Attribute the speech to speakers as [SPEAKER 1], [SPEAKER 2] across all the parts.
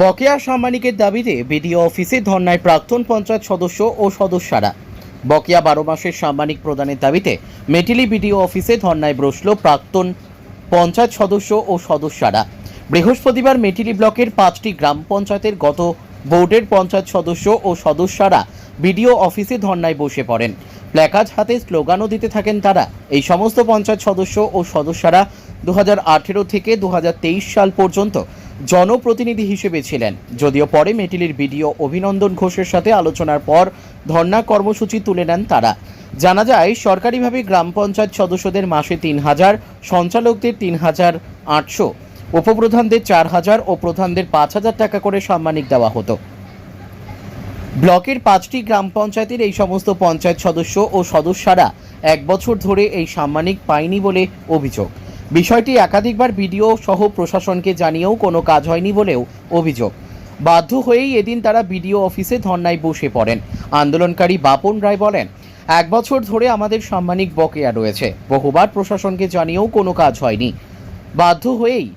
[SPEAKER 1] বকেয়া সাম্মানিকের দাবিতে বিডিও অফিসে ধর্নায় প্রাক্তন পঞ্চায়েত সদস্য ও সদস্যরা। বকেয়া বারো মাসের সাম্মানিক প্রদানের দাবিতে মেটিলি বিডিও অফিসে ধর্নায় বসল প্রাক্তন পঞ্চায়েত সদস্য ও সদস্যরা। বৃহস্পতিবার মেটিলি ব্লকের পাঁচটি গ্রাম পঞ্চায়েতের গত বোর্ডের পঞ্চায়েত সদস্য ও সদস্যরা বিডিও অফিসে ধর্নায় বসে পড়েন। প্ল্যাকার্ড হাতে স্লোগানও দিতে থাকেন তারা। এই সমস্ত পঞ্চায়েত সদস্য ও সদস্যরা দু হাজার আঠেরো থেকে দু হাজার তেইশ সাল পর্যন্ত জনপ্রতিনিধি হিসেবে ছিলেন। যদিও পরে মেটিলির বিডিও অভিনন্দন ঘোষের সাথে আলোচনার পর ধর্না কর্মসূচি তুলে নেন তারা। জানা যায়, সরকারিভাবে গ্রাম পঞ্চায়েত সদস্যদের মাসে তিন হাজার, সঞ্চালকদের তিন হাজার আটশো, উপপ্রধানদের চার হাজার ও প্রধানদের পাঁচ হাজার টাকা করে সাম্মানিক দেওয়া হতো। ব্লকের পাঁচটি গ্রাম পঞ্চায়েতের এই সমস্ত পঞ্চায়েত সদস্য ও সদস্যরা এক বছর ধরে এই সাম্মানিক পায়নি বলে অভিযোগ। বিষয়টি একাধিকবার বিডিও সহ প্রশাসনকে জানিয়েও কোনো কাজ হয়নি বলেও অভিযোগ। বাধ্য হয়েই এদিন তারা বিডিও অফিসে ধর্নায় বসে পড়েন। আন্দোলনকারী বাপন রায় বলেন, এক বছর ধরে আমাদের সাম্মানিক বকেয়া রয়েছে। বহুবার প্রশাসনকে জানিয়েও কোনো কাজ হয়নি। বাধ্য হয়েই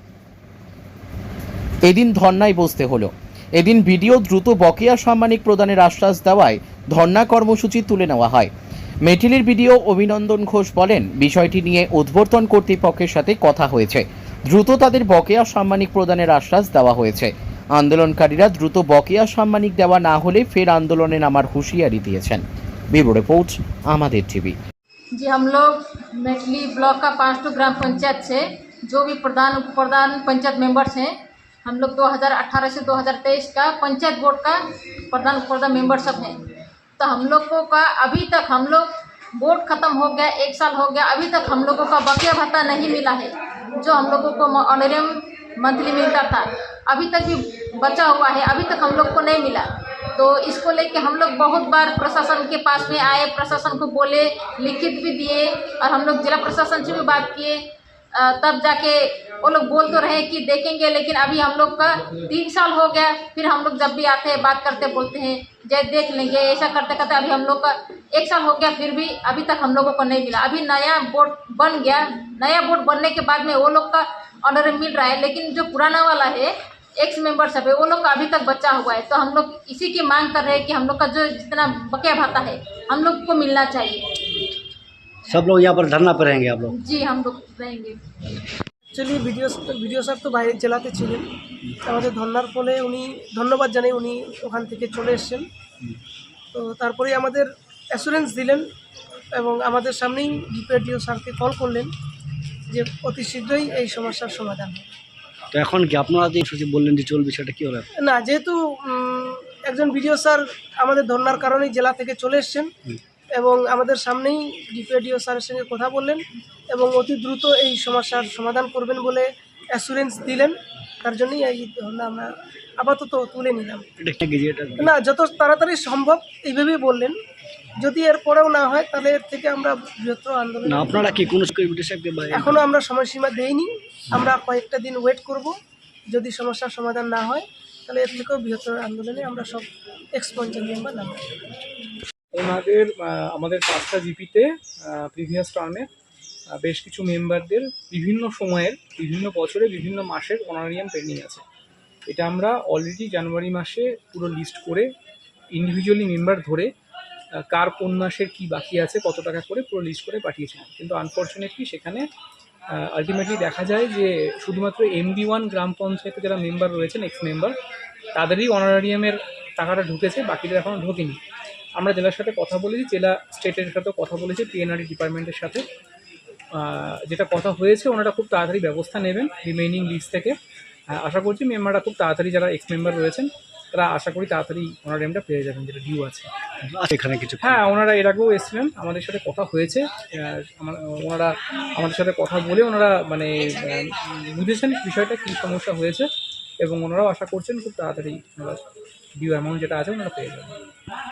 [SPEAKER 1] এদিন ধর্নায় বসতে হলো। এদিন বিডিও দ্রুত বকেয়া সাম্মানিক প্রদানের আশ্বাস দেওয়ায় ধর্না কর্মসূচি তুলে নেওয়া হয়। মেটিলির ভিডিও অভিনন্দন ঘোষ বলেন বিষয়টি নিয়ে উদ্বর্তন কর্তৃপক্ষের সাথে কথা হয়েছে দ্রুত তাদের বকেয়া সাম্মানিক প্রদানের আশ্বাস দেওয়া হয়েছে আন্দোলনকারীরা দ্রুত বকেয়া সাম্মানিক দেওয়া না হলে ফের আন্দোলনে নামার হুঁশিয়ারি দিয়েছেন ব্যুরো রিপোর্ট আমাদের টিভি
[SPEAKER 2] जी हम लोग मेटली ब्लॉक का पाँच टू ग्राम पंचायत से जो भी प्रधान उप प्रधान पंचायत मेंबर्स हैं हम लोग 2018 से 2023 का पंचायत बोर्ड का प्रधान उप प्रधान मेंबर सब हैं तो हम लोग को अभी तक हम लोग बोर्ड ख़त्म हो गया, एक साल हो गया, अभी तक हम लोगों का बकिया भत्ता नहीं मिला है, जो हम लोगों को ऑनरियम मंथली मिलता था। अभी तक भी बचा हुआ है, अभी तक हम लोग को नहीं मिला। तो इसको लेके हम लोग बहुत बार प्रशासन के पास में आए, प्रशासन को बोले, लिखित भी दिए, और हम लोग जिला प्रशासन से भी बात किए तब जाके वो लोग बोल तो रहे कि देखेंगे, लेकिन अभी हम लोग का तीन साल हो गया। फिर हम लोग जब भी आते हैं, बात करते बोलते हैं, जय देख लेंगे, ऐसा करते करते अभी हम लोग का एक साल हो गया, फिर भी अभी तक हम लोगों को नहीं मिला। अभी नया बोर्ड बन गया। नया बोर्ड बनने के बाद में वो लोग का ऑर्डर मिल रहा है, लेकिन जो पुराना वाला है एक्स मेंबर सब है, वो लोग का अभी तक बचा हुआ है। तो हम लोग इसी की मांग कर रहे हैं कि हम लोग का जो जितना बकिया भाता है, हम लोग को मिलना चाहिए।
[SPEAKER 3] सब लोग यहाँ पर धरना पर रहेंगे आप लोग
[SPEAKER 2] जी हम लोग रहेंगे
[SPEAKER 4] অ্যাকচুয়ালি ভিডিও ভিডিও স্যার তো বাইরে জেলাতে ছিলেন আমাদের ধর্নার ফলে উনি ধন্যবাদ জানাই উনি ওখান থেকে চলে এসেছেন তো তারপরে আমাদের অ্যাসুরেন্স দিলেন এবং আমাদের সামনেই ডিপিডিও স্যারকে কল করলেন যে অতি শীঘ্রই এই সমস্যার সমাধান হবে
[SPEAKER 3] তো এখন কি আপনারা যে সচিব বললেন যে চলবে সেটা কী হবে
[SPEAKER 4] না যেহেতু উম, একজন ভিডিও স্যার আমাদের ধর্নার কারণেই জেলা থেকে চলে এসছেন এবং আমাদের সামনেই ডিপিডিও স্যারের সঙ্গে কথা বললেন এবং অতি দ্রুত এই সমস্যার সমাধান করবেন বলে অ্যাসুরেন্স দিলেন। তার জন্যই এই ধর্না আমরা আপাতত তুলে নিলাম। না যত তাড়াতাড়ি সম্ভব এইভাবেই বললেন। যদি এর পরেও না হয় তাহলে এর থেকে আমরা বৃহত্তর আন্দোলন
[SPEAKER 3] আপনারা কি কোনো
[SPEAKER 4] এখনও আমরা সময়সীমা দেইনি। আমরা কয়েকটা দিন ওয়েট করব। যদি সমস্যার সমাধান না হয় তাহলে এর থেকেও বৃহত্তর আন্দোলনে আমরা সব এক্স পঞ্চায়েত মেম্বার নামবো
[SPEAKER 5] ওনাদের আমাদের পাঁচটা জিপিতে প্রিভিয়াস টার্মে বেশ কিছু মেম্বারদের বিভিন্ন সময়ের, বিভিন্ন বছরে, বিভিন্ন মাসের অনারিয়াম পেন্ডিং আছে। এটা আমরা অলরেডি জানুয়ারি মাসে পুরো লিস্ট করে ইন্ডিভিজুয়ালি মেম্বার ধরে কার কোন মাসের কি বাকি আছে, কত টাকা করে পুরো লিস্ট করে পাঠিয়েছিলাম। কিন্তু আনফর্চুনেটলি সেখানে আলটিমেটলি দেখা যায় যে শুধুমাত্র এমবি ওয়ান গ্রাম পঞ্চায়েতে যারা মেম্বার রয়েছেন এক্স মেম্বার তাদেরই অনারিয়ামের টাকাটা ঢুকেছে, বাকিদের এখনও ঢোকেনি। আমরা জেলার সাথে কথা বলেছি জেলা স্টেটের সাথেও কথা বলেছি পিএনআরই ডিপার্টমেন্টের সাথে। যেটা কথা হয়েছে ওনারা খুব তাড়াতাড়ি ব্যবস্থা নেবেন রিমেইনিং লিস্ট থেকে। আশা করছি মেম্বাররা খুব তাড়াতাড়ি যারা এক্স মেম্বার রয়েছেন তারা আশা করি তাড়াতাড়ি ওনার এমটা পেয়ে যাবেন যেটা ডিউ আছে।
[SPEAKER 3] এখানে কিছু?
[SPEAKER 5] হ্যাঁ ওনারা এর আগেও এসেছিলেন আমাদের সাথে কথা হয়েছে। ওনারা আমাদের সাথে কথা বলে ওনারা মানে বুঝেছেন বিষয়টা কী সমস্যা হয়েছে এবং ওনারাও আশা করছেন খুব তাড়াতাড়ি ওনারা ডিউ অ্যামাউন্ট যেটা আছে ওনারা পেয়ে যাবেন।